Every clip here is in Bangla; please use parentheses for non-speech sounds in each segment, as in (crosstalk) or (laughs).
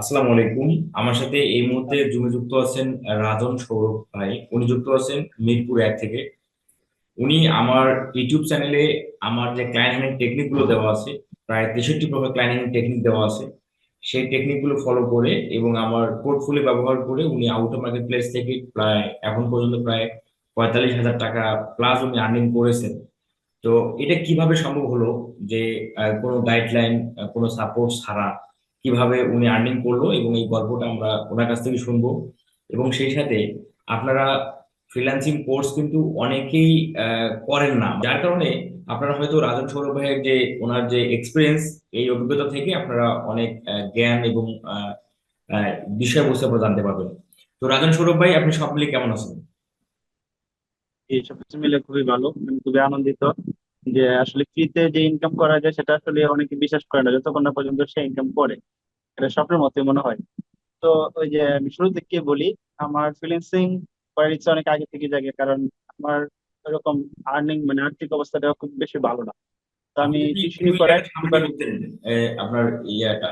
আসসালামু আলাইকুম। আমার সাথে এই মুহূর্তে জুমে যুক্ত আছেন রাজন সৌরভ ভাই। উনি যুক্ত আছেন মিরপুর এক থেকে। উনি আমার ইউটিউব চ্যানেলে আমার যে ক্লায়েন্ট টেকনিকগুলো দেওয়া আছে, প্রায় তেষট্টি প্রকার ক্লায়েন্ট টেকনিক দেওয়া আছে, সেই টেকনিকগুলো ফলো করে এবং আমার পোর্টফোলিও ব্যবহার করে উনি আউট অফ মার্কেট প্লেস থেকে প্রায় এখন পর্যন্ত প্রায় পঁয়তাল্লিশ হাজার টাকা প্লাস উনি আর্নিং করেছেন। তো এটা কীভাবে সম্ভব হলো যে কোনো গাইডলাইন কোনো সাপোর্ট ছাড়া কীভাবে উনি আর্নিং করল এবং এই গল্পটা আমরা ওনার কাছ থেকে শুনব। এবং সেই সাথে আপনারা ফ্রিল্যান্সিং কোর্স কিন্তু অনেকেই করেন না। যার কারণে আপনারা হয়তো রাজন সৌরভ ভাইয়ের যে, ওনার যে এক্সপিরিয়েন্স এই অভিজ্ঞতা থেকে আপনারা অনেক জ্ঞান এবং বিষয়বস্তু আপনারা জানতে পারবেন। তো রাজন সৌরভ ভাই, আপনি সব মিলিয়ে কেমন আছেন? এই সব কিছু মিলে খুবই ভালো। আমি খুবই আনন্দিত। যে আসলে ফ্রিতে যে ইনকাম করা যায় সেটা আসলে অনেকে বিশ্বাস করে না যতক্ষণ না পর্যন্ত সে ইনকাম করে। এটা স্বপ্নের মতোই মনে হয়। তো ওই যে আমি শুরু থেকে বলি আমার ফ্রিল্যান্সিং করার ইচ্ছা অনেক আগে থেকে জাগে কারণ আমার এরকম আর্নিং মানে আর্থিক অবস্থাটা খুব বেশি ভালো না। তো আমি টিউশনি একটু করে ইয়াটা সামনে করতেন আহ, আপনার ইয়াটা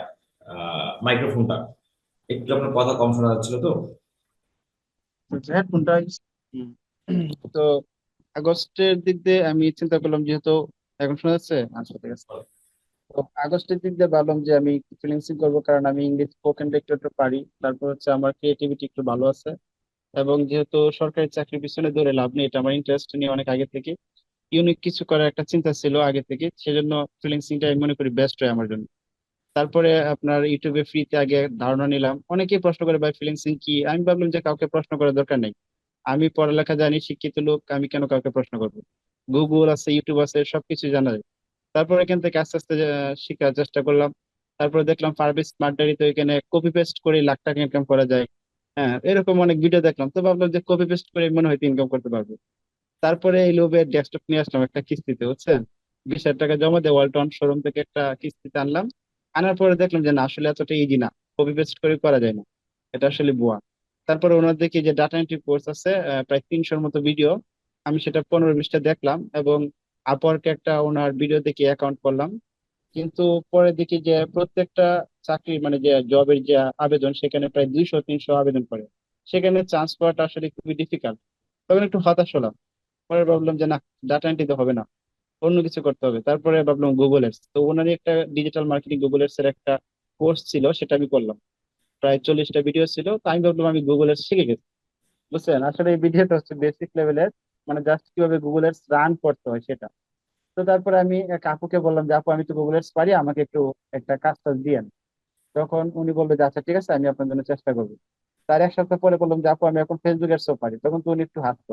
মাইক্রোফোনটা একটু আপনার কথা কম শোনা যাচ্ছিল তো। হেডফোনটা তো আগস্টের দিক দিয়ে আমি চিন্তা করলাম যেহেতু এখন শোনা যাচ্ছে আচ্ছা ঠিক আছে। তো আগস্টের দিক দিয়ে ভাবলাম যে আমি ফ্রিল্যান্সিং করব কারণ আমি ইংলিশ স্পোকেনটা একটু একটু পারি। তারপর হচ্ছে আমার ক্রিয়েটিভিটি একটু ভালো আছে। এবং যেহেতু সরকারি চাকরির পিছনে দৌড়ে লাভ নেই এটা আমার ইন্টারেস্ট নিয়ে অনেক আগে থেকে। ইউনিক কিছু করার একটা চিন্তা ছিল আগে থেকে সেজন্য ফ্রিল্যান্সিংটা আমি মনে করি বেস্ট হয় আমার জন্য। তারপরে আপনার ইউটিউবে ফ্রিতে আগে ধারণা নিলাম। অনেকেই প্রশ্ন করে ভাই ফ্রিল্যান্সিং কি? আমি ভাবলাম যে কাউকে প্রশ্ন করার দরকার নেই। আমি পড়ালেখা জানি, শিক্ষিত লোক, আমি কেন কাউকে প্রশ্ন করব? গুগল আছে ইউটিউব আছে সবকিছু জানা যায়। তারপর এখান থেকে আস্তে আস্তে শেখার চেষ্টা করলাম। তারপরে দেখলাম পারভেজ স্মার্ট ডায়েরিতে ওইখানে কপি পেস্ট করে লাখ টাকা ইনকাম করা যায়। হ্যাঁ এরকম অনেক ভিডিও দেখলাম। তো ভাবলাম যে কপি পেস্ট করে মনে হয় ইনকাম করতে পারব। তারপরে এই লোভে ডেস্কটপ নিয়ে আসলাম একটা কিস্তিতে, বুঝছেন? বিশ হাজার টাকা জমা দিয়ে ওয়ালটন শোরুম থেকে একটা কিস্তিতে আনলাম। আনার পরে দেখলাম যে না, আসলে এতটা ইজি না। কপি পেস্ট করে করা যায় না। এটা আসলে ভুয়া। তারপরে ওনার দেখি যে ডাটা এন্ট্রি কোর্স আছে প্রায় তিনশোর মতো ভিডিও আমি সেটা পনেরো বিশটা দেখলাম এবং আপওয়ার্কে একটা ওনার ভিডিও দেখে অ্যাকাউন্ট করলাম। কিন্তু পরে দেখি যে প্রত্যেকটা চাকরি মানে যে জবের যে আবেদন, সেখানে প্রায় দুইশো, তিনশো আবেদন করে। সেখানে চান্স পাওয়াটা আসলে খুবই ডিফিকাল্ট তখন একটু হতাশ হলাম। পরে ভাবলাম যে না ডাটা এন্ট্রি তো হবে না। অন্য কিছু করতে হবে। তারপরে ভাবলাম গুগল এডস তো ওনারই একটা ডিজিটাল মার্কেটিং গুগল এর একটা কোর্স ছিল, সেটা আমি করলাম। প্রায় চল্লিশটা ভিডিও ছিল, তো আমি ভাবলাম আমি গুগল এডস শিখে গেছি। বুঝছেন? আসলে এই ভিডিওটা হচ্ছে বেসিক লেভেলের মানে জাস্ট কীভাবে গুগল এডস রান করতে হয় সেটা। তো তারপরে আমি আপুকে বললাম যে, আপু, আমি তো গুগল এডস পারি, আমাকে একটু একটা কাজ টাজ দিয়েন তখন উনি বলল যে আচ্ছা ঠিক আছে, আমি আপনার জন্য চেষ্টা করব। তার এক সপ্তাহ পরে বললাম যে, আপু, আমি এখন ফেসবুক এডসও পারি। তখন তো উনি একটু হাসতো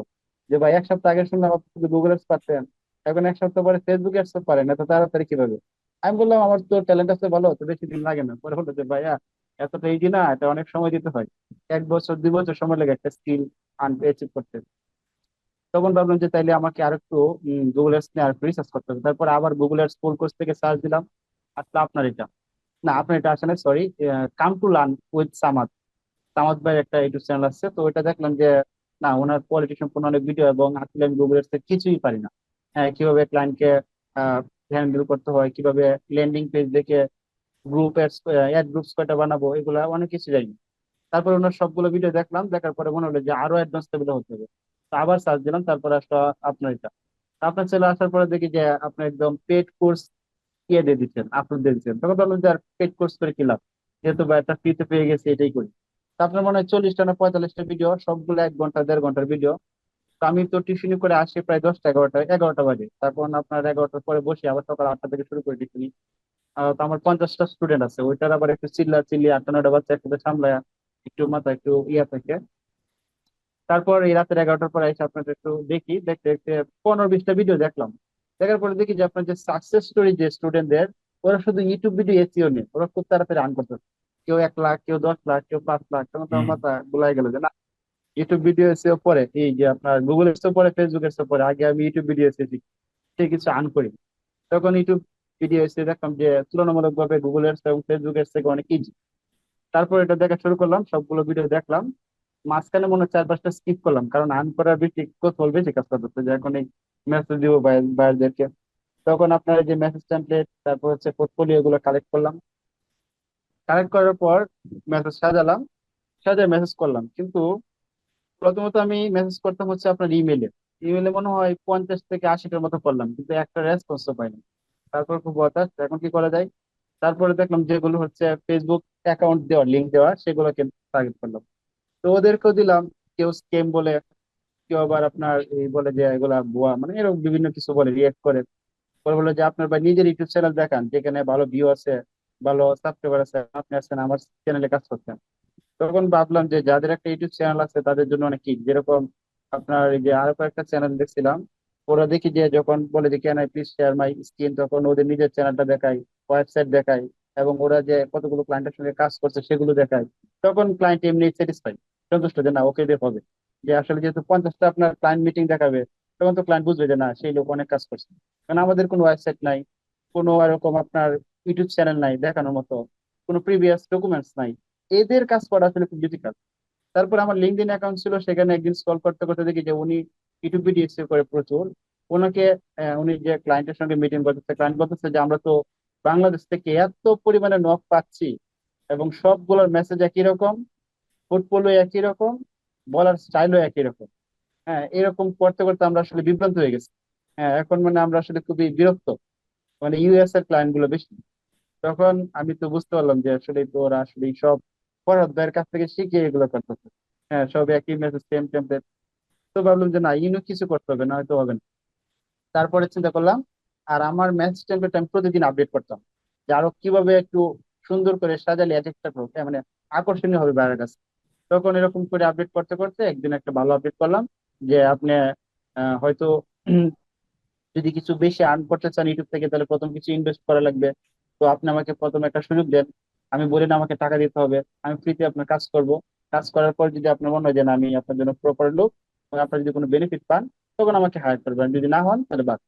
যে, ভাই, এক সপ্তাহ আগে শুনলাম আপনি শুধু গুগল এডস পারতেন, এখন এক সপ্তাহ পরে ফেসবুক এডসও পারেন, এত তাড়াতাড়ি কীভাবে? আমি বললাম, আমার তো ট্যালেন্ট আছে ভালো, তো বেশি দিন লাগে না। পরে বলল যে, ভাইয়া এতটা ইজি না, এটা অনেক সময় দিতে হয়। এক বছর, দুই বছর সময় লাগে একটা স্কিল অ্যাচিভ করতে। তখন ভাবলাম যে তাইলে আমাকে আর একটু গুগল এডস নিয়ে আর একটু রিসার্চ করতে হবে। তারপর আবার গুগল এডস ফুল কোর্স থেকে সার্চ দিলাম, আসলে আপনার এটা। না, আপনার এটা আসলে sorry come to learn with Samad Samad ভাই একটা ইউটিউব চ্যানেল আছে, তো ওইটা দেখলাম যে, না, ওনার কোয়ালিটি সম্পূর্ণ অনেক ভিডিও এবং আসলে আমি গুগল এডস কিছুই পারি না। হ্যাঁ কীভাবে ক্লায়েন্টকে হ্যান্ডেল করতে হয়, কীভাবে ল্যান্ডিং পেজ দেখে গ্রুপ অ্যাড গ্রুপস কয়টা বানাবো, এগুলা অনেক কিছু জানি। তারপর ওনার সবগুলো ভিডিও দেখলাম, দেখার পরে মনে হলো যে আরও অ্যাডভান্স লেভেলে হতে হবে। তো আবার সার্চ দিলাম, তারপরে আসলো আপনার এটা আপনার ছেলে আসার পরে দেখি যে আপনি একদম পেড কোর্স ইয়ে দিয়ে দিচ্ছেন আপলোড দিয়ে দিচ্ছেন। তখন ভাবলাম যে আর পেড কোর্স করে কি লাভ? যেহেতু বা একটা ফ্রিতে পেয়ে গেছে, এটাই করি। আপনার মনে হয় চল্লিশটা না পঁয়তাল্লিশটা ভিডিও সবগুলো এক ঘণ্টা, দেড় ঘণ্টার ভিডিও তো আমি তো টিউশনি করে আসি প্রায় দশটা, এগারোটা এগারোটা বাজে। তারপর আপনার এগারোটার পরে বসে আবার সকাল আটটা থেকে শুরু করে টিউশনি আমার পঞ্চাশটা স্টুডেন্ট আছে ওইটার আবার একটু চিল্লা চিল্লি আটটা নয়টা বাচ্চা একসাথে সামলায় একটু মাথা একটু ইয়া থাকে। তারপর এই রাতের এগারোটার পরে এসে আপনাদের একটু দেখি দেখতে দেখতে পনেরো বিশটা ভিডিও দেখলাম। দেখার পরে দেখি যে আপনার যে সাকসেস স্টোরি যে স্টুডেন্টদের ওরা শুধু ইউটিউব ভিডিও এসিও নেই ওরা খুব তাড়াতাড়ি আর্ন করতে কেউ এক লাখ কেউ দশ লাখ কেউ পাঁচ লাখ তখন তো মাথা গুলাই গেল যে না ইউটিউব ভিডিও এসেও পরে এই যে আপনার গুগল এসেও পরে ফেসবুক এসেও পরে আগে আমি ইউটিউব ভিডিও এসেছি সে কিছু আর্ন করি। তখন ইউটিউব ভিডিও এসে দেখলাম যে তুলনামূলক ভাবে গুগল এর এবং ফেসবুক এর থেকে অনেক ইজি তারপর এটা দেখা শুরু করলাম, সবগুলো ভিডিও দেখলাম। মাঝখানে মনে চার পাঁচটা স্কিপ করলাম, কারণ আর্ন করার বেশি কোথাও বেশি কাজ করতেছে যে এখন এই মেসেজ দিব বাইরদেরকে। তখন আপনার যে মেসেজ টেমপ্লেট তারপর হচ্ছে পোর্টফোলিও গুলো কালেক্ট করলাম। কানেক্ট করার পর মেসেজ সাজালাম, সাজায় মেসেজ করলাম। কিন্তু প্রথমত আমি মেসেজ করতাম হচ্ছে আপনার ইমেলে ইমেলে মনে হয় পঞ্চাশ থেকে আশিটার মতো করলাম, কিন্তু একটা রেসপন্সও পাইনি। তারপর খুব হতাশ। এখন কি করা যায়? তারপরে দেখলাম যেগুলো হচ্ছে ফেসবুক অ্যাকাউন্ট দেওয়া লিঙ্ক দেওয়া সেগুলোকে টার্গেট করলাম। তো ওদেরকেও দিলাম, কেউ স্কেম বলে, কেউ আবার আপনার এই বলে যে এগুলা ভুয়া মানে এরকম বিভিন্ন কিছু বলে রিয়েক্ট করে। পরে বলে যে, আপনার ভাই নিজের ইউটিউব চ্যানেল দেখান, যেখানে ভালো ভিউ আছে, ভালো সাবস্ক্রাইবার আছে, আপনি আছেন, আমার চ্যানেলে কাজ করছেন। তখন ভাবলাম যে, যাদের একটা ইউটিউব চ্যানেল আছে, তাদের জন্য অনেক কি? যেরকম আপনার এই যে আরও কয়েকটা চ্যানেল দেখছিলাম ওরা দেখি যে যখন বলে যে can I please share my screen তখন ওদের নিজের চ্যানেলটা দেখায় ওয়েবসাইট দেখায় এবং ওরা যে কতগুলো ক্লায়েন্টের সঙ্গে কাজ করছে সেগুলো দেখায় তখন ক্লায়েন্ট এমনি স্যাটিসফাই সন্তুষ্ট যে, না ওকে দিয়ে হবে। যে, আসলে যেহেতু পঞ্চাশটা আপনার ক্লায়েন্ট মিটিং দেখাবে, তখন তো ক্লায়েন্ট বুঝবে যে, না, সেই লোক অনেক কাজ করছে। কারণ আমাদের কোনো ওয়েবসাইট নাই, কোনো এরকম আপনার ইউটিউব চ্যানেল নাই দেখানোর মতো, কোনো প্রিভিয়াস ডকুমেন্টস নাই। এদের কাজ করা আসলে খুব ডিফিকাল্ট তারপর আমার লিঙ্কডিন অ্যাকাউন্ট ছিল, সেখানে একদিন স্ক্রল করতে করতে দেখি যে, উনি ইউটিউব ভিডিও এসে করে প্রচুর। ওনাকে উনি যে ক্লায়েন্টের সঙ্গে মিটিং করতেছে ক্লায়েন্ট বলতেছে যে, আমরা তো বাংলাদেশ থেকে এত পরিমাণে নক পাচ্ছি এবং সবগুলোর মেসেজ একই রকম পোর্টফোলিও একই রকম, বলার স্টাইলও একই রকম। হ্যাঁ এরকম করতে করতে আমরা আসলে বিভ্রান্ত হয়ে গেছি। হ্যাঁ এখন মানে আমরা আসলে খুবই বিরক্ত মানে ইউএস এর ক্লায়েন্টগুলো বেশি। তখন আমি তো বুঝতে পারলাম যে আসলে ওরা আসলে সব ফরহাদ কাছ থেকে শিখে এগুলো করতেছে। হ্যাঁ সব একই মেসেজ সেম টেমপ্লেট তো ভাবলাম যে না, ইউনিক কিছু করতে হবে, না হয়তো হবে না। তারপরে চিন্তা করলাম, আর আমার ম্যাথ টেমপ্লেট আমি প্রতিদিন আপডেট করতাম। যে আরও কীভাবে একটু সুন্দর করে সাজালে অ্যাট্রাক্টিভ হোক মানে আকর্ষণীয় হবে বাইরের কাছে। তখন এরকম করে আপডেট করতে করতে একদিন একটা ভালো আপডেট করলাম, যে আপনি হয়তো (clears throat) যদি কিছু বেশি আর্ন করতে চান ইউটিউব থেকে, তাহলে প্রথম কিছু ইনভেস্ট করা লাগবে। তো আপনি আমাকে প্রথম একটা সুযোগ দেন। আমি বলি, না, আমাকে টাকা দিতে হবে। আমি ফ্রিতে আপনার কাজ করব। কাজ করার পর যদি আপনার মনে হয় যে আমি আপনার জন্য প্রপার লোক এবং আপনার যদি কোনো বেনিফিট পান, তখন আমাকে হায়ার করবেন। যদি না হন, তাহলে বাদ।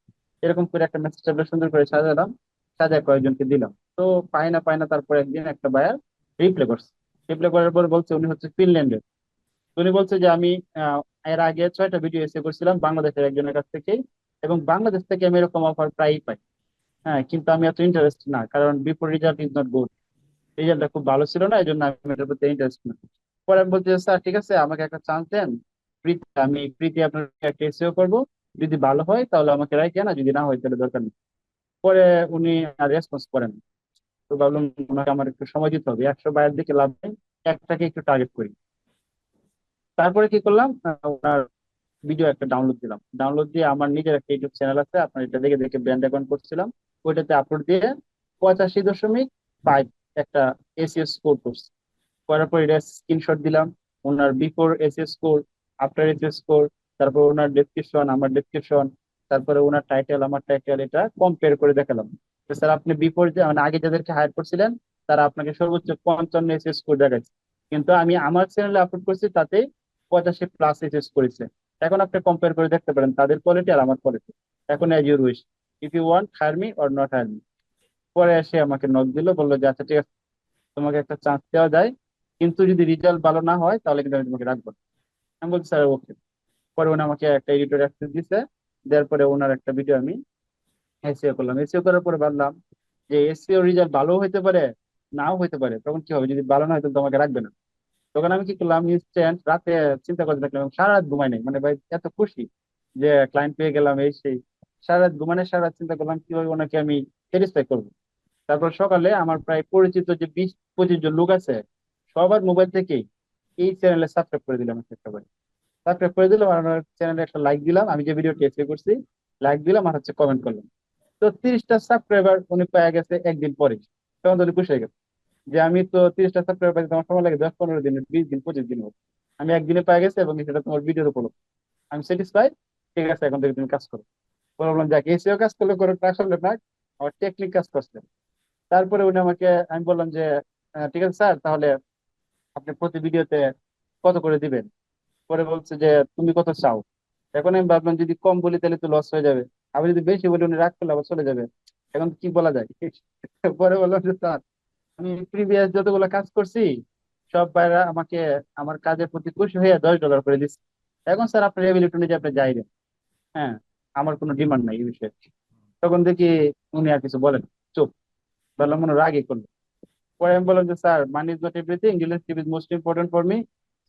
এরকম করে একটা মেসেজ ট্যাবলেট সুন্দর করে সাজালাম। সাজায় কয়েকজনকে দিলাম। তো পাই না পাই না তারপর একদিন একটা বায়ার রিপ্লে করছে। রিপ্লে করার পর বলছে, উনি হচ্ছে ফিনল্যান্ডের। উনি বলছে যে, আমি এর আগে ছয়টা ভিডিও এসে করছিলাম বাংলাদেশের একজনের কাছ থেকে এবং বাংলাদেশ থেকে আমি এরকম অফার প্রায়ই পাই। হ্যাঁ কিন্তু আমি এত ইন্টারেস্ট না, কারণ before result is not good রেজাল্টটা খুব ভালো ছিল না এই জন্য আমি এটার প্রতি ইন্টারেস্ট না। পরে আমি বলছি স্যার, ঠিক আছে, আমাকে একটা চান্স দেন। ফ্রিতে আমি প্রীতি আপনার একটা এসিও করব। যদি ভালো হয়, তাহলে আমাকে রাখেন না যদি না হয়, তাহলে দরকার নেই। পরে উনি রেসপন্স করেন তো ভাবলাম ওনাকে আমার একটু সময় দিতে হবে। একশো বাইরের দিকে লাভ নেই, একটাকে একটু টার্গেট করি। তারপরে কি করলাম? ওনার ভিডিও একটা ডাউনলোড দিলাম। ডাউনলোড দিয়ে আমার নিজের একটা ইউটিউব চ্যানেল আছে, আপনার এটা দেখে দেখে ব্র্যান্ড অ্যাকাউন্ট করছিলাম। ওইটাতে আপলোড দিয়ে পঁচাশি দশমিক ফাইভ একটা এসিএস স্কোর করছি। করার পর এটা স্ক্রিনশট দিলাম। ওনার before ACS score after ACS score তারপর ওনার ডেসক্রিপশন আমার ডেসক্রিপশন তারপরে ওনার টাইটেল আমার টাইটেল এটা কম্পেয়ার করে দেখালাম। তো স্যার আপনি বিফোর যে মানে আগে যাদেরকে হায়ার করছিলেন, তারা আপনাকে সর্বোচ্চ পঞ্চান্ন এসিএস স্কোর দেখাচ্ছে। কিন্তু আমি আমার চ্যানেলে আপলোড করছি, তাতে পঁচাশি প্লাস এসিএস করেছে এখন আপনি কম্পেয়ার করে দেখতে পারেন, তাদের কোয়ালিটি আর আমার কোয়ালিটি এখন as your wish if you want hire me or not hire me পরে এসে আমাকে নক দিল, বলল যে আচ্ছা ঠিক আছে, তোমাকে একটা চান্স দেওয়া যায়। কিন্তু যদি রেজাল্ট ভালো না হয়, তাহলে কিন্তু আমি তোমাকে রাখব না। আমি বলছি, স্যার ওকে পরে উনি আমাকে একটা এডিটর অ্যাক্সেস দিছে। দেওয়ার পরে ওনার একটা ভিডিও আমি এসিও করলাম। এসিও করার পরে ভাবলাম যে এসিও রেজাল্ট ভালো হইতে পারে, নাও হইতে পারে। তখন কি হবে? যদি ভালো না হয়, তাহলে তোমাকে রাখবে না। তখন আমি কি করলাম? ইনস্ট্যান্ট রাতে চিন্তা করতে থাকলাম সারা রাত ঘুমাই নাই। মানে ভাই, এত খুশি যে ক্লায়েন্ট পেয়ে গেলাম এই সেই। সারা রাত ঘুমানে সারা রাত চিন্তা করলাম, কীভাবে ওনাকে আমি স্যাটিসফাই করব? তারপর সকালে আমার প্রায় পরিচিত যে বিশ পঁচিশ জন লোক আছে, সবার মোবাইল থেকেই এই চ্যানেলে সাবস্ক্রাইব করে দিলাম একটা করে। সাবস্ক্রাইব করে দিলাম আর আমার চ্যানেলে একটা লাইক দিলাম। আমি যে ভিডিওটি এসে করছি লাইক দিলাম আর হচ্ছে কমেন্ট করলাম। তো তিরিশটা সাবস্ক্রাইবার উনি পেয়ে গেছে একদিন পরে। তখন তো উনি খুশি হয়ে গেছে। যে আমি তো তিরিশটা সাবস্ক্রাইবার পাইতে আমার সময় লাগে, দশ পনেরো দিন বিশ দিন, পঁচিশ দিন মতো। আমি একদিনে পেয়ে গেছি এবং সেটা তোমার ভিডিওর উপর আমি স্যাটিসফাই ঠিক আছে, এখন থেকে তুমি কাজ করো। বললাম যাক এসিও কাজ করলে করে টাকা করলে না আমার টেকনিক কাজ করছে। তারপরে উনি আমাকে, আমি বললাম যে ঠিক আছে স্যার, তাহলে আপনি প্রতি ভিডিওতে কত করে দিবেন? পরে বলছে যে, তুমি কত চাও? এখন আমি ভাবলাম, যদি কম বলি তাহলে তো লস হয়ে যাবে। আবার যদি বেশি বলি, উনি রাগ করলে আবার চলে যাবে। এখন কি বলা যায়? (laughs) পরে বললাম যে, স্যার, আমি প্রিভিয়াস যতগুলো কাজ করছি, সব ভাইরা আমাকে, আমার কাজের প্রতি খুশি হয়ে দশ ডলার করে দিচ্ছে। এখন স্যার, আপনার এবিলিটি অনুযায়ী আপনি যাই হ্যাঁ আমার কোনো ডিমান্ড নাই এই বিষয়ে। তখন দেখি উনি আর কিছু বলেন চুপ। বললাম মনে রাগই করল। পরে আমি বললাম যে sir money is not everything relationship is most important for me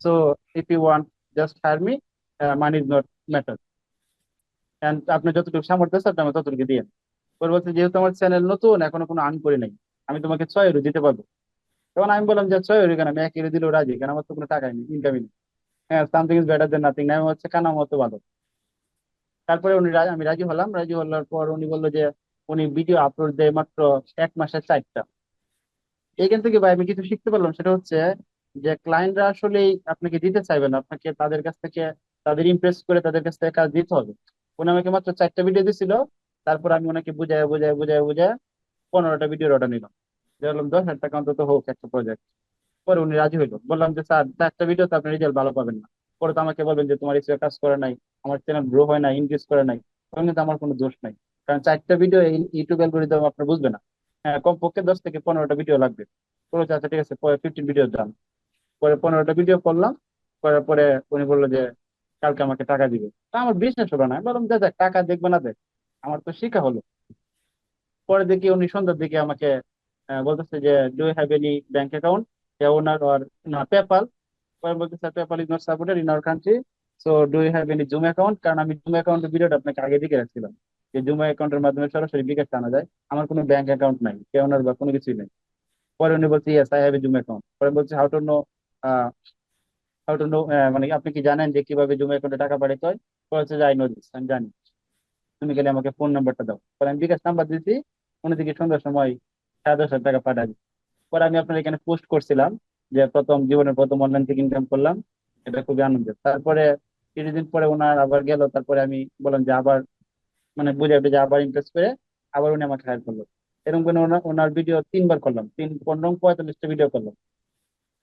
so if you want just hire me money is not matter and আপনি যতটুকু সামর্থ্য আপনি আমার ততটুকু দিয়ে পরে বলছে, যেহেতু আমার চ্যানেল নতুন, এখনও কোনো আর্ন করি নাই। আমি তোমাকে ছয় ইউরো দিতে পারব। তখন আমি বললাম যে, ছয় ইউরো কেন? আমি এক ইউরো দিলেও রাজি। কেন? আমার তো কোনো টাকাই নেই ইনকামই নেই। হ্যাঁ something is better than nothing আমি হচ্ছে কানা মতো ভালো। তারপরে উনি আমি রাজি হলাম। রাজি হওয়ার পর উনি বলল যে, উনি ভিডিও আপলোড দেয় মাত্র এক মাসে চারটা। এখান থেকে ভাই আমি কিছু শিখতে পারলাম, সেটা হচ্ছে যে ক্লায়েন্টরা আসলে আপনাকে দিতে চাইবে না। আপনাকে তাদের কাছ থেকে, তাদের ইমপ্রেস করে তাদের কাছ থেকে কাজ দিতে হবে। উনি আমাকে মাত্র চারটা ভিডিও দিছিল, তারপর আমি ওনাকে বুঝায় বুঝায় বুঝায় বুঝায় পনেরোটা ভিডিওর অর্ডার নিলাম। বললাম দশ হাজার টাকা অন্তত হোক, একটা প্রজেক্ট পরে উনি রাজি হইল। বললাম যে, স্যার, চারটা ভিডিও তো আপনি রেজাল্ট ভালো পাবেন না। পরে তো আমাকে বলবেন যে, তোমার এসে কাজ করে নাই, আমার চ্যানেল গ্রো হয় না ইনক্রিজ করে নাই, তখন কিন্তু আমার কোনো দোষ নাই। কারণ চারটা ভিডিও ইউটিউব অ্যালগোরিদম আপনার বুঝবে না। হ্যাঁ কমপক্ষে দশ থেকে পনেরোটা ভিডিও লাগবে। পরে আচ্ছা ঠিক আছে ফিফটিন ভিডিও দাম। পরে পনেরোটা ভিডিও করলাম, করার পরে উনি বলল যে, কালকে আমাকে টাকা দিবে। তা আমার বিজনেস হলো না। বললাম দেখ টাকা দেখবে না দেখ, আমার তো শিখা হলো। পরে দেখি উনি সন্ধ্যার দিকে আমাকে বলতেছে যে do have any bank account owner or না পেপাল পরে বলতেছে PayPal is not supported in our country so do have any Zoom account কারণ আমি জুম অ্যাকাউন্টের ভিডিওটা আপনাকে আগে দিকে রাখছিলাম। যে জুম অ্যাকাউন্টের মাধ্যমে সরাসরি বিকাশ আনা যায়। আমার কোনো ব্যাংক অ্যাকাউন্ট নাই কেউনার বা কোনো কিছুই নাই। পরে উনি বলছে yes I have a Zoom account পরে বলছে how to know how to know মানে আপনি কি জানেন যে কীভাবে জুম অ্যাকাউন্টে টাকা পাঠাতে হয়? পরে হচ্ছে আই নো দিস আমি জানি। তুমি গেলে আমাকে ফোন নাম্বারটা দাও। পরে আমি বিকাশ নাম্বার দিয়েছি উনি দিকে সন্ধ্যার সময় সাড়ে দশ হাজার টাকা পাঠাবি পরে আমি আপনার এখানে পোস্ট করছিলাম যে প্রথম জীবনের প্রথম অনলাইন থেকে ইনকাম করলাম। এটা খুবই আনন্দের। তারপরে কিছুদিন পরে ওনার আবার গেল, তারপরে আমি বললাম যে আবার মানে বুঝে যে আবার ইমপ্রেস করে আবার উনি আমাকে হায়ার করল। এরকম করে ওনার ভিডিও তিনবার করলাম। তিন পনেরো, পঁয়তাল্লিশটা ভিডিও করলাম।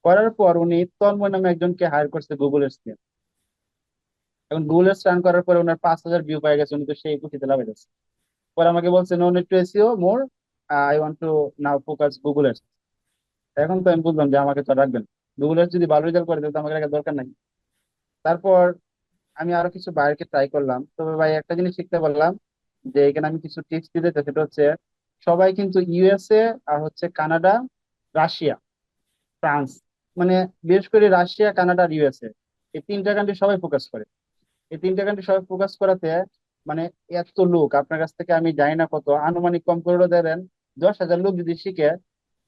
করার পর উনি তন্ময় নামে একজনকে হায়ার করছে গুগল এর থেকে এখন গুগল রান করার পরে ওনার পাঁচ হাজার ভিউ পেয়ে গেছে, উনি তো সেই খুশিতে লাভ গেছে পরে আমাকে বলছে no need to SEO more I want to now focus Google এর এখন তো আমি বুঝলাম যে আমাকে তো রাখবেন গুগল যদি ভালো রেজাল্ট করে, তাহলে তো আমাকে রাখার দরকার নাই। তারপর আমি আরও কিছু বাইরকে ট্রাই করলাম। তবে ভাই, একটা জিনিস শিখতে পারলাম যে এখানে আমি কিছু টিপস দিতে চাই, সেটা হচ্ছে সবাই কিন্তু ইউএসএ আর হচ্ছে কানাডা, রাশিয়া, ফ্রান্স মানে বিশেষ করে রাশিয়া, কানাডা আর ইউএসএ এই তিনটা কান্ট্রি সবাই ফোকাস করে। এই তিনটা কান্ট্রি সবাই ফোকাস করাতে মানে এত লোক, আপনার কাছ থেকে আমি জানি না কত, আনুমানিক কম করে দেবেন দশ হাজার লোক যদি শিখে,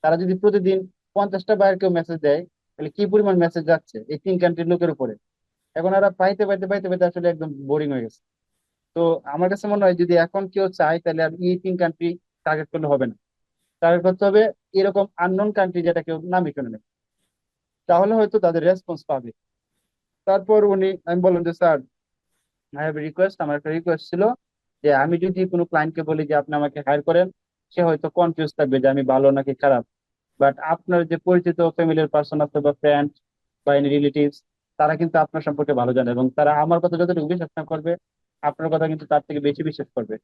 তারা যদি প্রতিদিন পঞ্চাশটা বাইরে কেউ মেসেজ দেয়, তাহলে কি পরিমাণ মেসেজ যাচ্ছে এই তিন কান্ট্রির লোকের উপরে? এখন এরা পাইতে পাইতে পাইতে পাইতে আসলে একদম বোরিং হয়ে গেছে। তো আমার কাছে মনে হয় যদি এখন কেউ চায় তাহলে আর তিন কান্ট্রি টার্গেট করলে হবে না। টার্গেট করতে হবে এরকম আননোন কান্ট্রি যেটা কেউ নামই শুনে নেই তাহলে হয়তো তাদের রেসপন্স পাবে। তারপর উনি, আমি বললাম যে, স্যার আই হ্যাভ রিকোয়েস্ট আমার একটা রিকোয়েস্ট ছিল যে আমি যদি কোনো ক্লায়েন্টকে বলি যে আপনি আমাকে হায়ার করেন, সে হয়তো কনফিউজ থাকবে যে আমি ভালো নাকি খারাপ। বাট আপনার যে পরিচিত ফ্যামিলির পার্সন আছে বা ফ্রেন্ড বা এনি রিলেটিভস তারা কিন্তু আপনার সম্পর্কে ভালো জানে এবং তারা আমার কথা যতটুকু বিশ্বাস না করবে, আপনার কথা কিন্তু তার থেকে বেশি বিশ্বাস করবে।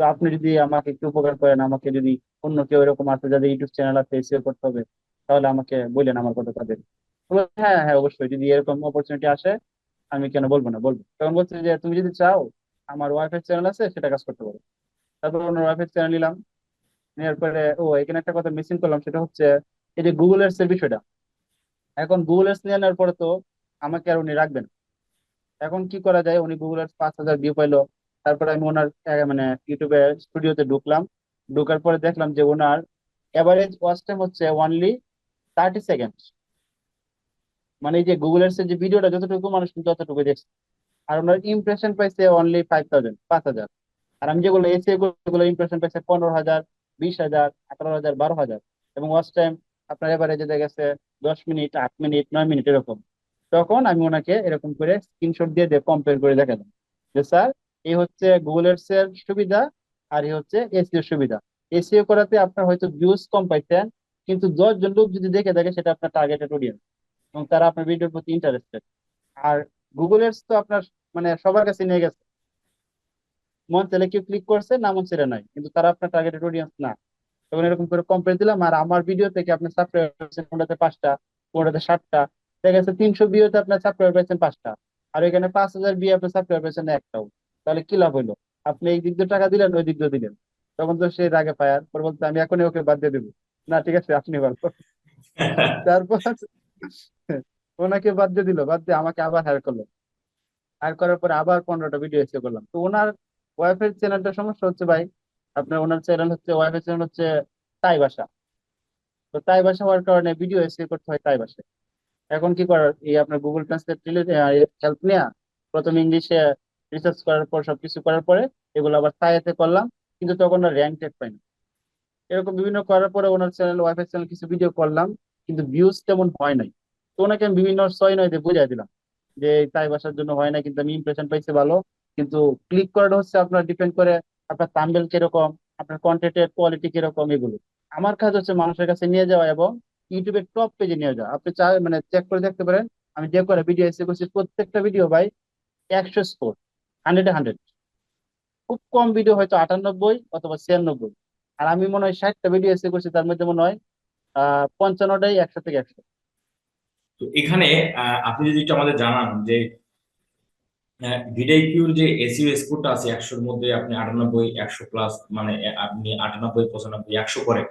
তো আপনি যদি আমাকে একটু উপকার করেন, আমাকে যদি অন্য কেউ এরকম আছে যাদের ইউটিউব চ্যানেল আছে এসিও করতে হবে, তাহলে আমাকে বললেন আমার কথা তাদের। হ্যাঁ হ্যাঁ অবশ্যই, যদি এরকম অপরচুনিটি আসে, আমি কেন বলব না, বলব। তখন বলছে যে, তুমি যদি চাও, আমার ওয়াইফাই চ্যানেল আছে, সেটা কাজ করতে পারো। তারপর ওনার ওয়াইফাই চ্যানেল নিলাম, নেওয়ার পরে, ও, এখানে একটা কথা মিসিং করলাম, সেটা হচ্ছে, এই যে গুগল এর বিষয়টা। এখন গুগল এর নেওয়ার পরে তো আমাকে আর উনি রাখবেন এখন কি করা যায়? উনি গুগল এর পাঁচ হাজার ভিউ পাইলো। তারপরে আমি ওনার মানে ইউটিউবে স্টুডিওতে ঢুকলাম। ঢোকার পরে দেখলাম যে ওনার এভারেজ ওয়াচ টাইম হচ্ছে অনলি থার্টি সেকেন্ড মানে এই যে গুগল এর যে ভিডিওটা যতটুকু মানুষ ততটুকু দেখছে। আর ওনার ইমপ্রেশন পাইছে অনলি ফাইভ থাউজেন্ড পাঁচ হাজার। আর আমি যেগুলো এসে গুলো ইমপ্রেশন পাইছে পনেরো হাজার, বিশ হাজার, আঠারো হাজার, বারো হাজার। এবং ওয়াচ টাইম আপনার এভারেজে দেখা গেছে দশ মিনিট, আট মিনিট, নয় মিনিট, এরকম। তখন আমি ওনাকে এরকম করে স্ক্রিনশট দিয়ে কম্পেয়ার করে দেখালাম যে, স্যার, এই হচ্ছে গুগল এর সুবিধা আর এই হচ্ছে এসিও সুবিধা। এসিও করাতে আপনার হয়তো ভিউজ কম পাইতেন, কিন্তু দশ জন লোক যদি দেখে থাকে, সেটা আপনার টার্গেটেড অডিয়েন্স এবং তারা আপনার ভিডিওর প্রতি ইন্টারেস্টেড আর গুগল এর তো আপনার মানে সবার কাছে নিয়ে গেছে। মন চাইলে কেউ ক্লিক করছে, না মন চাইলে নাই, কিন্তু তারা আপনার টার্গেটেড অডিয়েন্স না। তখন এরকম করে কম্পেয়ার দিলাম আর আমার ভিডিও থেকে আপনি সাবস্ক্রাইব কোনটাতে পাঁচটা, কোনটাতে ষাটটা দেখা গেছে তিনশো ভিউতে আপনার সাবস্ক্রাইব পাচ্ছেন পাঁচটা। আর এখানে পাঁচ হাজার ভিউ আপনি সাবস্ক্রাইব পাচ্ছেন একটাও। তাহলে কি লাভ হইল? আপনি এই দিক দিয়ে টাকা দিলেন ওই দিক দিয়ে দিলেন। তখন তো সে রাগে আর পরে বলতে আমি এখনই ওকে বাদ দিয়ে দেবো। না ঠিক আছে আপনি বলো (laughs) তারপর ওনাকে বাদ দিয়ে দিল। বাদ দিয়ে আমাকে আবার হায়ার করল। হায়ার করার পরে আবার পনেরোটা ভিডিও এসে করলাম। তো ওনার ওয়াইফের চ্যানেলটা সমস্যা হচ্ছে ভাই আপনার ওনার চ্যানেল হচ্ছে ওয়াইফের চ্যানেল হচ্ছে তাই ভাষা। তো তাই ভাষা হওয়ার কারণে ভিডিও এসে করতে হয় তাই ভাষায়। এখন কি করার? এই আপনার গুগল ট্রান্সলেট হেল্প নেওয়া প্রথম ইংলিশে রিসার্চ করার পর, সবকিছু করার পরে এগুলো আবার তাইতে করলাম, কিন্তু তখন আর র্যাঙ্ক টেক পাই না এরকম বিভিন্ন করার পরে ওনার চ্যানেল ওয়াইফাই চ্যানেল কিছু ভিডিও করলাম, কিন্তু ভিউজ তেমন হয় নাই। তো ওনাকে আমি বিভিন্ন ছয় নয় দিয়ে বুঝাই দিলাম, যে তাই ভাষার জন্য হয় না কিন্তু আমি ইমপ্রেশন পাইছি ভালো, কিন্তু ক্লিক করাটা হচ্ছে আপনার ডিপেন্ড করে আপনার থাম্বনেল কীরকম, আপনার কন্টেন্টের কোয়ালিটি কীরকম, এগুলো। আমার কাজ হচ্ছে মানুষের কাছে নিয়ে যাওয়া এবং ইউটিউবের টপ পেজে নিয়ে যাওয়া আপনি চা মানে চেক করে দেখতে পারেন, আমি যে করে ভিডিও এসে করছি, প্রত্যেকটা ভিডিও ভাই একশো স্কোর হান্ড্রেডে হান্ড্রেড খুব কম ভিডিও হয়তো আটানব্বই অথবা ছিয়ানব্বই। আর আমি মনে হয় ষাটটা ভিডিও এসে করছি, তার মধ্যে মনে হয়, আহ, পঞ্চান্নটাই একশো থেকে একশো। তো এখানে আপনি যদি একটু আমাদের জানান যে ভিডিকিউর যে এসইও স্কোরটা আছে একশোর মধ্যে আপনি আটানব্বই, একশো প্লাস মানে আপনি আটানব্বই, পঁচানব্বই, একশো করেন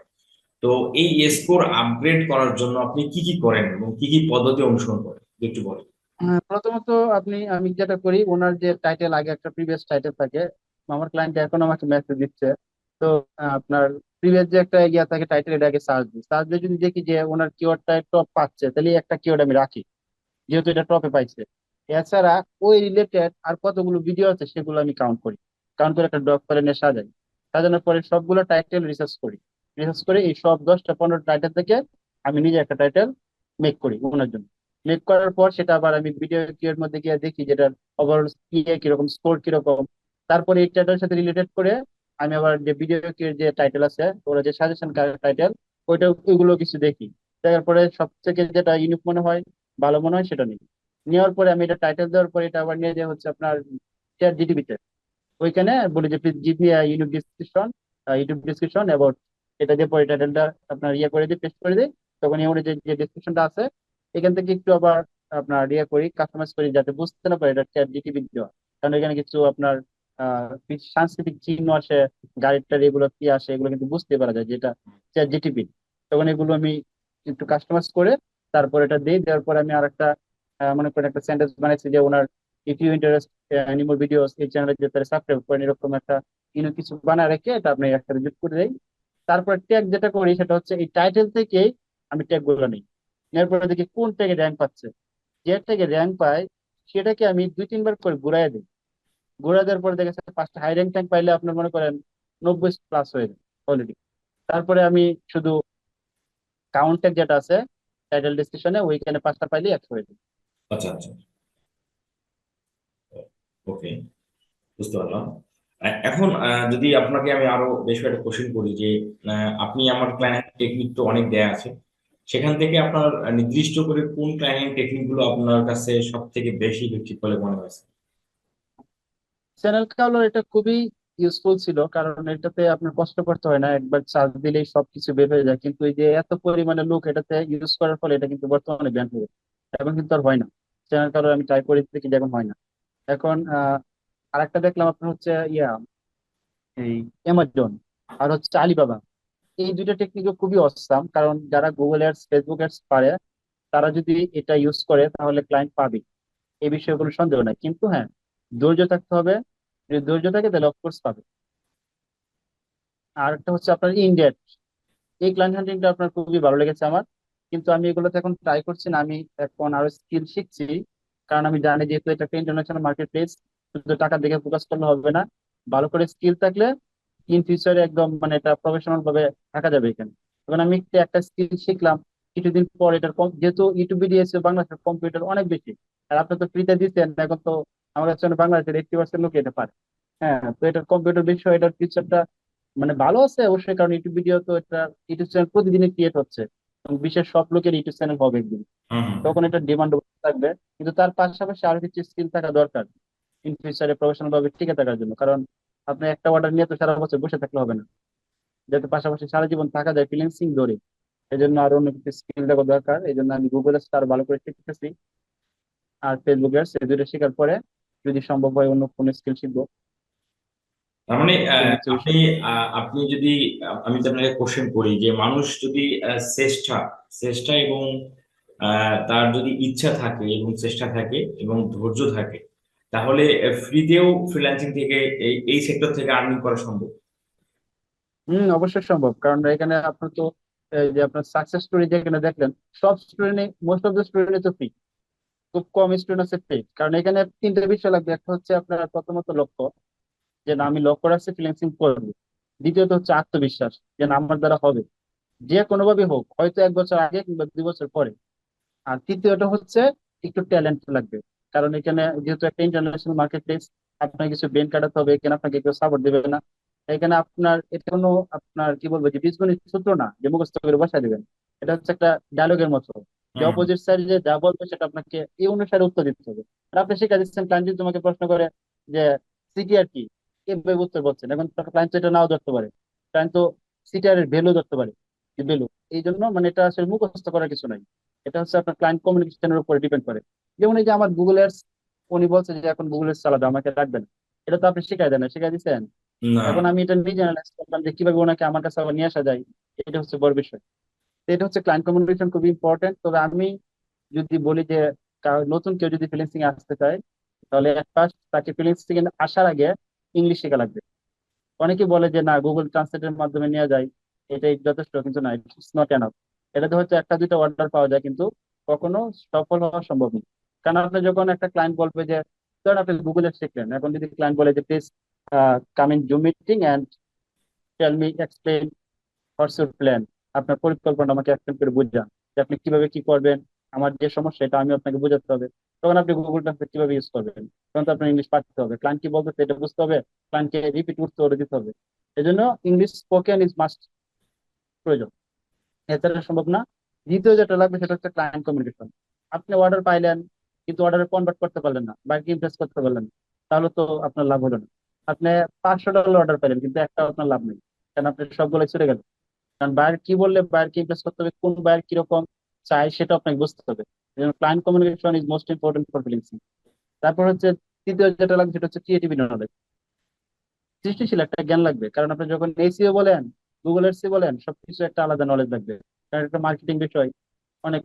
তো এই স্কোর আপগ্রেড করার জন্য আপনি কি কি করেন এবং কি কি পদ্ধতি অনুসরণ করেন? একটু বলেন। প্রথমত আপনি, আমি যেটা করি, ওনার যে টাইটেল আগে, একটা প্রিভিয়াস টাইটেল থাকে, আমার ক্লায়েন্ট এখন আমাকে মেসেজ দিচ্ছে। তো আপনার প্রিভিয়াস যে একটা ইয়া থাকে টাইটেল এটা আগে সার্চ দিই। সার্চ দিয়ে যদি দেখি যে ওনার কিওয়ার্ডটা টপ পাচ্ছে, তাহলে একটা কিওয়ার্ড আমি রাখি, যেহেতু এটা টপে পাইছে। এছাড়া ওই রিলেটেড আর কতগুলো ভিডিও আছে, সেগুলো আমি কাউন্ট করি। কাউন্ট করে একটা ডক করে নিয়ে সাজাই। সাজানোর পরে সবগুলো টাইটেল রিসার্চ করি। রিসার্চ করে এই সব দশটা পনেরো টাইটেল থেকে আমি নিজে একটা টাইটেল মেক করি ওনার জন্য। মেক করার পর সেটা আবার আমি ভিডিও কিওর মধ্যে গিয়ে দেখি যেটার ওভারঅল ইয়ে কীরকম স্কোর কীরকম। তারপরে এই টাইটেলের সাথে রিলেটেড করে আমি আবার যে ভিডিও কিওর যে টাইটেল আছে, ওরা যে সাজেশন টাইটেল ওইটা ওইগুলো কিছু দেখি। দেখার পরে সব থেকে যেটা ইউনিক মনে হয়, ভালো মনে হয় সেটা নিই। নেওয়ার পরে আমি এটা টাইটেল দেওয়ার পরে এটা আবার নিয়ে যাই হচ্ছে আপনার চ্যাট জিটিপিতে ওইখানে বলি যে please give me unique description YouTube description about এটা দিয়ে পরে টাইটেলটা আপনার ইয়ে করে দিই পেস্ট করে দিই তখন এই যে যে ডিসক্রিপশনটা আছে এখান থেকে একটু আবার আপনার ইয়ে করি কাস্টমাইজ করি যাতে বুঝতে না পারে এটা চ্যাট জিটিপি দেওয়া কারণ এখানে কিছু আপনার সাংস্কৃতিক চিহ্ন আসে গাড়ির টাড়ি এগুলো কি আসে এগুলো কিন্তু বুঝতে পারা যায় যেটা চ্যাট জিটিপি তখন এগুলো আমি একটু কাস্টমাইজ করে তারপর এটা দিই দেওয়ার পরে আমি আরেকটা আহ, মনে করেন একটা সেন্টেন্স বানাইছি যে ওনার if you interest anymore videos এই চ্যানেলে যে তারা সাবস্ক্রাইব করেন এরকম একটা কিছু বানায় রেখে এটা আপনি একসাথে যুক্ত করে দেই। তারপর ট্যাগ যেটা করি সেটা হচ্ছে এই টাইটেল থেকেই আমি ট্যাগগুলো নিই। নেওয়ার পরে দেখি কোন ট্যাগে র্যাঙ্ক পাচ্ছে। যে ট্যাগে র্যাঙ্ক পায়, সেটাকে আমি দুই তিনবার করে ঘুরাই দিই। ঘুরাই দেওয়ার পরে দেখা যাচ্ছে পাঁচটা হাই র্যাঙ্ক ট্যাঙ্ক পাইলে আপনার মনে করেন নব্বই প্লাস হয়ে যায় অলরেডি তারপরে আমি শুধু কাউন্ট ট্যাগ যেটা আছে টাইটেল ডিসক্রিপশনে ওইখানে পাঁচটা পাইলে একশো হয়ে যায়। আচ্ছা আচ্ছা। ওকে বুঝতে পারলাম। এখন যদি আপনাকে আমি আরও বেশ কয়েকটা কোশ্চেন করি যে আপনি আমার ক্লায়েন্ট টেকনিক তো অনেক দেয়া আছে। সেখান থেকে আপনার নির্দিষ্ট করে কোন ক্লায়েন্ট টেকনিকগুলো আপনার কাছে সব থেকে বেশি ইফেক্টিভ বলে মনে হয়েছে? চ্যানেল কালার এটা খুবই ইউজফুল ছিল, কারণ এটাতে আপনার কষ্ট করতে হয় না, একবার চার্জ দিলেই সবকিছু বের হয়ে যায়। কিন্তু এই যে এত পরিমাণে লোক এটাতে ইউজ করার ফলে এটা কিন্তু বর্তমানে ব্যান হয়ে গেছে এখন কিন্তু আর হয় না। চ্যানেল কালার আমি ট্রাই করে দেখি এখন হয় না। এখন আহ আরেকটা দেখলাম আপনার হচ্ছে ইয়া, এই অ্যামাজন আর হচ্ছে আলিবাবা এই দুইটা টেকনিকও খুবই অসাম কারণ যারা গুগল অ্যাডস ফেসবুক অ্যাডস পারে, তারা যদি এটা ইউজ করে, তাহলে ক্লায়েন্ট পাবে। এই বিষয়ে কোনো সন্দেহ নাই। কিন্তু হ্যাঁ ধৈর্য থাকতে হবে। যদি ধৈর্য থাকে, তাহলে অফকোর্স পাবে। আর একটা হচ্ছে আপনার ইনডেট এই ক্লায়েন্ট হান্টিংটা আপনার খুবই ভালো লেগেছে আমার। কিন্তু আমি এগুলোতে এখন ট্রাই করছি না। আমি এখন আরও স্কিল শিখছি। কারণ আমি জানি যেহেতু এটা একটা ইন্টারন্যাশনাল মার্কেট প্লেস শুধু টাকার দিকে ফোকাস করলে হবে না। ভালো করে স্কিল থাকলে ইন ফিউচারে একদম মানে এটা প্রফেশনাল ভাবে থাকা যাবে এখানে। এখন আমি একটা স্কিল শিখলাম কিছুদিন পর এটার যেহেতু ইউটিউব এসে বাংলাদেশের কম্পিউটার অনেক বেশি আর আপনি তো ফ্রিতে দিচ্ছেন এখন তো আমার কাছে বাংলাদেশের এইটটি পার্সেন্ট লোক এটা পারে। হ্যাঁ তো এটার কম্পিউটার বিষয় এটার ফিউচারটা মানে ভালো আছে অবশ্যই কারণ ইউটিউব ভিডিও তো এটা ইউটিউব চ্যানেল প্রতিদিনই ক্রিয়েট হচ্ছে। বিশ্বের সব লোকের ইউটিউব চ্যানেল হবে একদিন। তখন এটা ডিমান্ড থাকবে। কিন্তু তার পাশাপাশি আরও কিছু স্কিল থাকা দরকার। ইন ফিউচারে প্রফেশনাল ভাবে টিকে থাকার জন্য। কারণ আপনি একটা অর্ডার নিয়ে তো সারা বছর বসে থাকলে হবে না। যাতে পাশাপাশি সারা জীবন থাকা যায় ফ্রিল্যান্সিং ধরে এই জন্য আরও অন্য কিছু স্কিল থাকা দরকার। এই জন্য আমি গুগল আরও ভালো করে শিখতেছি। আর ফেসবুক এর এই দুটো শেখার পরে যদি সম্ভব হয় অন্য কোনো স্কিল শিখব। তার মানে আপনি আপনি যদি আমি তো আপনাকে কোশ্চেন করি যে মানুষ যদি চেষ্টা চেষ্টা এবং তার যদি ইচ্ছা থাকে এবং চেষ্টা থাকে এবং ধৈর্য থাকে তাহলে ফ্রিতেও ফ্রিল্যান্সিং থেকে এই সেক্টর থেকে আর্নিং করা সম্ভব? হম, অবশ্যই সম্ভব। কারণ এখানে আপনার তো যে আপনার সাকসেস স্টোরি যেখানে দেখলেন, সব student most of the student তো ফ্রি খুব কম স্টুডেন্ট আছে ফ্রি কারণ এখানে তিনটে বিষয় লাগবে। একটা হচ্ছে আপনার প্রথমত লক্ষ্য, যে না, আমি লক্ষ্য রাখছি ফ্রিল্যান্সিং করব। দ্বিতীয়ত হচ্ছে আত্মবিশ্বাস, যে না, আমার দ্বারা হবে। যে কোনোভাবে হোক, হয়তো এক বছর আগে কিংবা দুই বছর পরে। আর তৃতীয়টা হচ্ছে একটু ট্যালেন্ট লাগবে। কারণ এখানে যেহেতু একটা ইন্টারন্যাশনাল মার্কেট প্লেস আপনাকে কিছু ব্রেন কাটাতে হবে এখানে আপনাকে কেউ সাপোর্ট দেবে না। এখানে আপনার এটা কোনো আপনার কি বলব যে বীজগণিত সূত্র না যে মুখস্থ করে বসা দিবেন। এটা হচ্ছে একটা ডায়লগের মতো। যে অপোজিট সাইড যে যা বলবে সেটা আপনাকে এই অনুসারে উত্তর দিতে হবে। আর আপনি শিখা দিচ্ছেন ক্লায়েন্ট যদি তোমাকে প্রশ্ন করে যে সিটিআর কি? কীভাবে উত্তর বলছেন। এখন ক্লায়েন্ট এটা নাও ধরতে পারে। ক্লায়েন্ট তো সিটিআর এর ভ্যালু ধরতে পারে ভ্যালু এই জন্য মানে এটা আসলে মুখস্থ করার কিছু নাই। এটা হচ্ছে আপনার ক্লায়েন্ট কমিউনিকেশনের উপরে ডিপেন্ড করে। যেমন এই যে আমার গুগল এর উনি বলছে যে এখন গুগল এর চালাবে আমাকে রাখবেন এটা তো আপনি শিখাই দেন শিখাই দিচ্ছেন এখন আমি এটা নিজে অ্যানালাইজ করলাম যে কীভাবে ওনাকে আমার কাছে আবার নিয়ে আসা যায় এটা হচ্ছে বড় বিষয়। এটা হচ্ছে ক্লায়েন্ট কমিউনিকেশন খুবই ইম্পর্টেন্ট তবে আমি যদি বলি যে নতুন কেউ যদি ফ্রিল্যান্সিং আসতে চায় তাহলে ফার্স্ট তাকে ফ্রিল্যান্সিং এ আসার আগে ইংলিশ শেখা লাগবে। অনেকে বলে যে না গুগল ট্রান্সলেটের মাধ্যমে নেওয়া যায় এটাই যথেষ্ট কিন্তু না ইটস নট এনাফ এটাতে হচ্ছে একটা দুইটা অর্ডার পাওয়া যায় কিন্তু কখনো সফল হওয়া সম্ভব নয়। কারণ আপনি যখন একটা ক্লায়েন্ট বলবে যে ধরেন আপনি গুগলে শিখলেন। এখন যদি ক্লায়েন্ট বলে যে please come in Zoom meeting and tell me explain what's your plan আপনার পরিকল্পনা আমাকে এক্সপ্লেন করে বুঝান যে, আপনি কীভাবে কি করবেন? আমার যে সমস্যা এটা আমি আপনাকে বোঝাতে হবে। তখন আপনি গুগল ট্রান্সলেট কীভাবে ইউজ করবেন? তখন তো আপনার ইংলিশ পাঠতে হবে। ক্লায়েন্ট কি বলতেছে সেটা বুঝতে হবে? ক্লায়েন্টকে রিপিট করতে করে দিতে হবে। এই জন্য ইংলিশ স্পোকেন ইজ মাস্ট প্রয়োজন। এছাড়া সম্ভব না। দ্বিতীয় যেটা লাগবে সেটা হচ্ছে ক্লায়েন্ট কমিউনিকেশন আপনি অর্ডার পাইলেন কিন্তু অর্ডারে কনভার্ট করতে পারলেন না বাইরকে ইমপ্রেস করতে পারলেন না, তাহলে তো আপনার লাভ হলো না। আপনি পাঁচশো ডলার অর্ডার পেলেন, কিন্তু একটা আপনার লাভ নেই কারণ আপনি সবগুলো চলে গেল কারণ বায়ার কি বললে বায়ারকে ইমপ্রেস করতে হবে, কোন বায়ার কীরকম চাই সেটা আপনাকে বুঝতে হবে। Client communication is most important for freelancing তারপর হচ্ছে তৃতীয় যেটা লাগবে সেটা হচ্ছে ক্রিয়েটিভ নলেজ সৃষ্টিশীল একটা জ্ঞান লাগবে, কারণ আপনি যখন এসিও বলেন গুগল এর বলেন, সবকিছু একটা আলাদা নলেজ লাগবে। কারণ একটা মার্কেটিং বিষয়, অনেক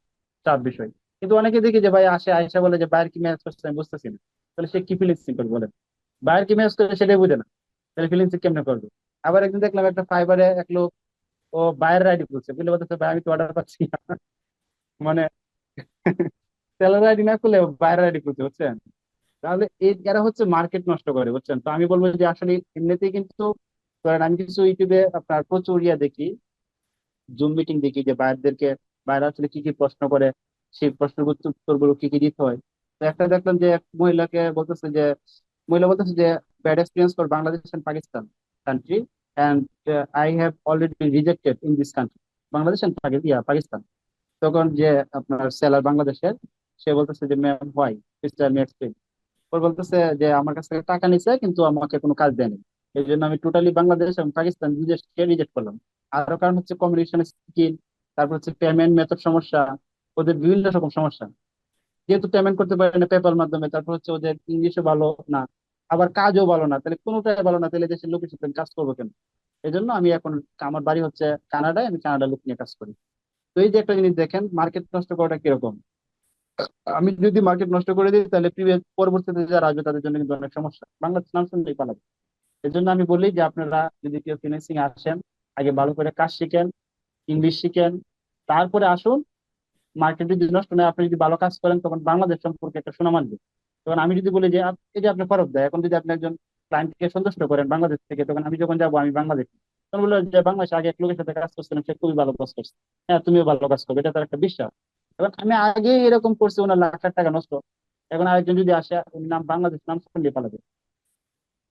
চাপ বিষয়। কিন্তু অনেকে দেখি যে ভাই আসে আয়সা বলে যে বাইরে কি ম্যাচ করছে আমি বুঝতেছি না। তাহলে সে কি ফিলিংস করবে বলেন? বাইরে কি ম্যাচ করে সেটাই বুঝে না। তাহলে ফিলিংস কেমনে করবে? আবার একদিন দেখলাম একটা ফাইবারে এক লোক, ও বাইরের আইডি খুলছে বুঝলে বলতেছে, ভাই, আমি তো অর্ডার পাচ্ছি না। মানে সেলার আইডি না করলে বাইরের আইডি খুলছে বুঝছেন? তাহলে এরা হচ্ছে মার্কেট নষ্ট করে, বুঝছেন? তো আমি বলব যে আসলে এমনিতেই কিন্তু আমি কিছু ইউটিউবে আপনার প্রচুর ইয়া দেখি জুম মিটিং দেখি যে বাইরদেরকে বাইরে আসলে কি কি প্রশ্ন করে সেই প্রশ্নের উত্তর, উত্তরগুলো কি কি দিতে হয়? তো একটা দেখলাম যে এক মহিলাকে বলতেছে যে, মহিলা বলতেছে যে bad experience for Bangladesh and Pakistan country and I have already been rejected in this country Bangladesh and Pakistan তখন যে আপনার সেলার বাংলাদেশের, সে বলতেছে যে ma'am why mister me explain ওর বলতেছে যে, আমার কাছ থেকে টাকা নিছে, কিন্তু আমাকে কোনো কাজ দেয়নি। এই জন্য আমি টোটালি বাংলাদেশ এবং পাকিস্তান দুই দেশকে রিজেক্ট করলাম। আরও কারণ হচ্ছে কমিউনিকেশন স্কিল তারপর হচ্ছে পেমেন্ট মেথড সমস্যা ওদের বিভিন্ন রকম সমস্যা। যেহেতু পেমেন্ট করতে পারে না পেপার মাধ্যমে, তারপর হচ্ছে ওদের ইংলিশও ভালো না, আবার কাজও ভালো না, তাহলে কোনোটাই ভালো না, তাহলে দেশের লোকের সাথে কাজ করব কেন? এই জন্য আমি এখন আমার বাড়ি হচ্ছে কানাডায়, আমি কানাডা লোক নিয়ে কাজ করি। তো এই যে একটা জিনিস দেখেন মার্কেট নষ্ট করাটা কীরকম? আমি যদি মার্কেট নষ্ট করে দিই, তাহলে পরবর্তীতে যারা আসবে, তাদের জন্য কিন্তু অনেক সমস্যা। বাংলাদেশ নাম শুনলেই পালাবে। এই জন্য আমি বলি যে আপনারা যদি কেউ ফিনান্সিং আসেন, আগে ভালো করে কাজ শিখেন ইংলিশ শিখেন, তারপরে আসুন মার্কেট যদি নষ্ট নয় আপনি যদি ভালো কাজ করেন, তখন বাংলাদেশ সম্পর্কে একটা সুনাম আসবে তখন আমি যদি বলি যে এই যে আপনি ফরক দেয় এখন যদি আপনি একজন ক্লায়েন্টকে সন্তুষ্ট করেন বাংলাদেশ থেকে, তখন আমি যখন যাব, আমি বাংলাদেশ। তখন বলল যে, বাংলাদেশ আগে এক লোকের সাথে কাজ করছিলাম সে খুবই ভালো কাজ করছে। হ্যাঁ তুমিও ভালো কাজ করবে, এটা তার একটা বিশ্বাস। এখন আমি আগে এরকম করছি, ওনার লাখ লাখ টাকা নষ্ট। এখন আরেকজন যদি আসে নাম বাংলাদেশ নাম শুনলে পালাবে।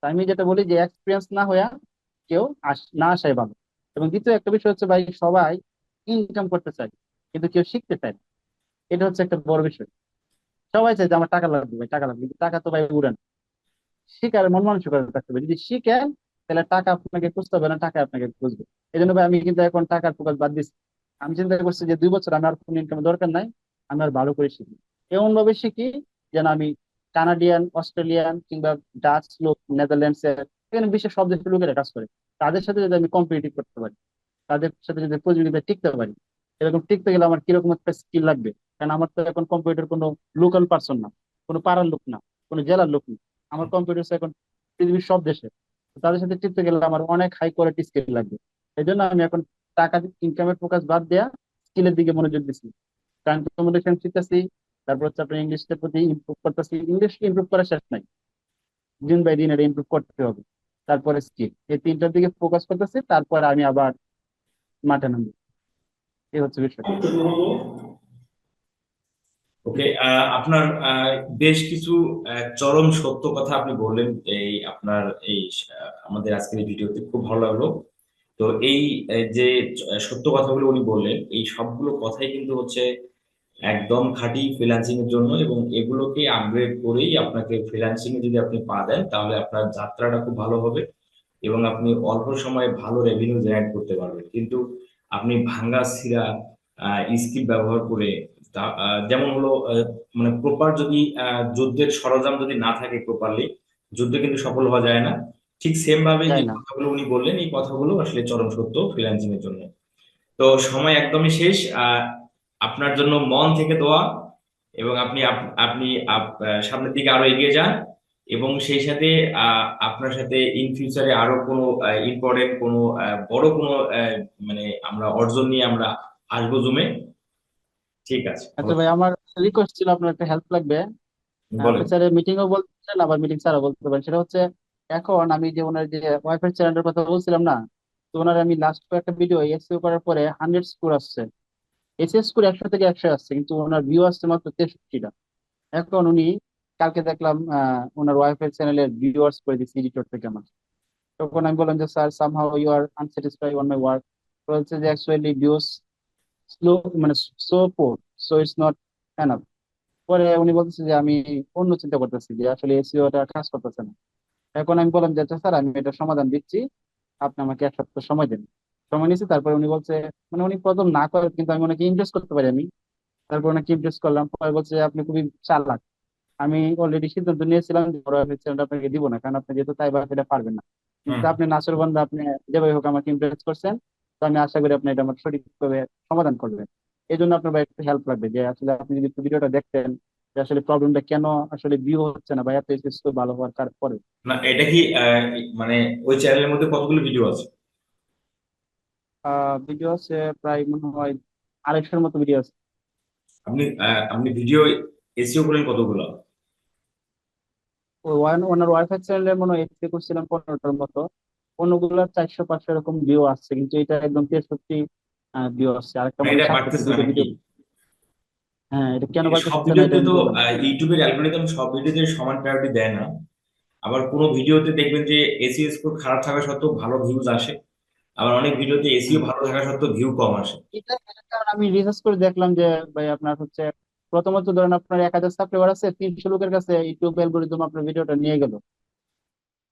আমি যেটা বলি যে এক্সপিরিয়েন্স না হইয়া কেউ না আসাই ভালো। এবং দ্বিতীয় একটা বিষয় হচ্ছে ভাই, সবাই ইনকাম করতে চায়। কিন্তু কেউ শিখতে চায় না। এটা হচ্ছে একটা বড় বিষয়। সবাই চায় যে আমার টাকা লাগবে ভাই, টাকা লাগবে। কিন্তু টাকা তো ভাই উড়ান শিকার মন মানসিকতা থাকতে হবে যদি শিখেন তাহলে টাকা আপনাকে খুঁজতে হবে না টাকা আপনাকে খুঁজবে। এই জন্য ভাই আমি কিন্তু এখন টাকার ফোকাস বাদ দিচ্ছি আমি চিন্তা করছি যে দুই বছর আমার কোনো ইনকামের দরকার নাই, আমি আর ভালো করে শিখি এমন ভাবে শিখি যেন আমি কানাডিয়ান অস্ট্রেলিয়ান কিংবা ডাচ লোক নেদারল্যান্ডস এর, এখানে বিশ্বের সব দেশের লোকেরা কাজ করে। তাদের সাথে যদি আমি কম্পিটিটিভ করতে পারি, তাদের সাথে যদি প্রতিযোগিতায় টিকতে পারি এরকম টিকতে গেলে আমার কীরকম একটা স্কিল লাগবে? কারণ আমার তো এখন কম্পিউটার কোনো লোকাল পার্সন না, কোনো পাড়ার লোক না, কোনো জেলার লোক না। আমার কম্পিউটার এখন পৃথিবীর সব দেশে। তাদের সাথে টিকতে গেলে আমার অনেক হাই কোয়ালিটি স্কিল লাগবে। এই জন্য আমি এখন টাকা ইনকামের ফোকাস বাদ দেয়া স্কিলের দিকে মনোযোগ দিচ্ছি কারণ শিখতেছি, তারপর হচ্ছে আপনার ইংলিশের প্রতি ইমপ্রুভ করতেছি। ইংলিশ ইমপ্রুভ করার শেষ নাই। দিন বাই দিন এটা ইমপ্রুভ করতে হবে। তারপরে স্কিল এই তিনটার দিকে ফোকাস করতেছি, তারপর আমি আবার মাঠে নামবো। এই হচ্ছে বিষয় ওকে আপনার বেশ কিছু চরম সত্য কথা আপনি বললেন এই আপনার এই আমাদের আজকের এই ভিডিওতে খুব ভালো লাগল। তো এই যে সত্য কথাগুলো উনি বললেন, এই সবগুলো কথাই কিন্তু হচ্ছে একদম খাঁটি ফ্রিল্যান্সিং এর জন্য এবং এগুলোকে আপগ্রেড করেই আপনাকে ফ্রিল্যান্সিং এ যদি আপনি পা দেন, তাহলে আপনার যাত্রাটা খুব ভালো হবে এবং আপনি অল্প সময়ে ভালো রেভিনিউ জেনারেট করতে পারবেন। কিন্তু আপনি ভাঙ্গা ছিঁড়া স্কিল ব্যবহার করে যেমন হলো মানে প্রপার যদি যুদ্ধের সরঞ্জাম যদি না থাকে প্রপারলি যুদ্ধ কিন্তু সফল হওয়া যায় না। ঠিক সেম ভাবে যে কথাগুলো উনি বললেন এই কথাগুলো আসলে চরম সত্য ফ্রিল্যান্সিং এর জন্য। তো সময় একদমই শেষ আহ, আপনার জন্য মন থেকে দোয়া এবং আপনি আপ- আপনি সামনের দিকে আরও এগিয়ে যান। এবং সেই সাথে আপনার সাথে ইন ফিউচারে আরও কোনো ইম্পর্টেন্ট কোনো বড় কোনো মানে আমরা অর্জন নিয়ে আমরা আসব জুমে ঠিক আছে। আচ্ছা ভাই আমার রিকোয়েস্ট ছিল আপনার একটা হেল্প লাগবে। স্যার মিটিং ও বলতে পারেন আবার মিটিং ছাড়াও বলতে পারেন। সেটা হচ্ছে এখন আমি যে ওনার যে ওয়াইফাই চ্যানেলের কথা বলছিলাম না তো ওনার আমি লাস্ট কয়েকটা ভিডিও এসইও করার পরে হান্ড্রেড স্কোর আসছে। এসএস স্কোর একশো থেকে একশো আসছে কিন্তু ওনার ভিউ আসছে মাত্র তেষট্টিটা। এখন উনি কালকে দেখলাম ওনার ওয়াইফাই চ্যানেলের ভিউয়ার্স করে দিচ্ছে এডিটর থেকে আমার। তখন আমি বললাম যে sir somehow you are unsatisfy on my work বলছে যে অ্যাকচুয়ালি ভিউস স্লো মানে so poor so it's not enough পরে উনি বলতেছে যে, আমি অন্য চিন্তা করতেছি যে, আসলে এসিও টা কাজ করতেছে না। এখন আমি বললাম যে আচ্ছা স্যার, আমি এটা সমাধান দিচ্ছি। আপনি আমাকে এক সপ্তাহ সময় দেন। সময় নিয়েছি, তারপরে উনি বলছে মানে উনি প্রথম না করে, কিন্তু আমি ওনাকে ইমপ্রেস করতে পারি আমি। তারপর ওনাকে ইমপ্রেস করলাম। পরে বলছে আপনি খুবই চালাক। আমি অলরেডি সিদ্ধান্ত নিয়েছিলাম যে বড় চ্যানেলটা আপনাকে দিব না কারণ আপনি যেহেতু তাই বা এটা পারবেন না। কিন্তু আপনি নাসর বান্দা আপনি যেভাবে হোক আমাকে ইমপ্রেস করছেন তো আমি আশা করি আপনি এটা আমার সঠিকভাবে সমাধান করবেন। এই জন্য আপনার ভাই একটু হেল্প লাগবে যে আসলে আপনি যদি ভিডিওটা দেখতেন যে আসলে প্রবলেমটা কেন আসলে ভিউ হচ্ছে না বা এত এসএসও ভালো হওয়ার কার- পরে। না এটা কি মানে ওই চ্যানেলের মধ্যে কতগুলো ভিডিও আছে? ভিডিও আছে প্রায় মনে হয় আড়াইশোর মতো ভিডিও আছে। আপনি আপনি ভিডিও এসিও করেন কতগুলো? ওনার ওয়াইফাই চ্যানেলে মনে হয় করছিলাম পনেরোটার মতো। অন্যগুলোর চারশো পাঁচশো এরকম ভিউ আসছে কিন্তু এটা একদম তেষট্টি ভিউ আসছে। আরেকটা মনে হয় হ্যাঁ এটা কেন সব ভিডিওতে তো ইউটিউবের অ্যালগোরিদম সব ভিডিওতে সমান প্রায়োরিটি দেয় না। আবার কোনো ভিডিওতে দেখবেন যে এসিও স্কোর খারাপ থাকা সত্ত্বেও ভালো ভিউজ আসে। আবার অনেক ভিডিওতে এসিও। ভালো থাকা সত্ত্বেও ভিউ কম আসে। এটা আমি রিসার্চ করে দেখলাম যে ভাই আপনার হচ্ছে প্রথমত ধরেন আপনার এক হাজার সাবস্ক্রাইবার আছে, তিনশো লোকের কাছে ইউটিউব অ্যালগোরিদম আপনার ভিডিওটা নিয়ে গেল।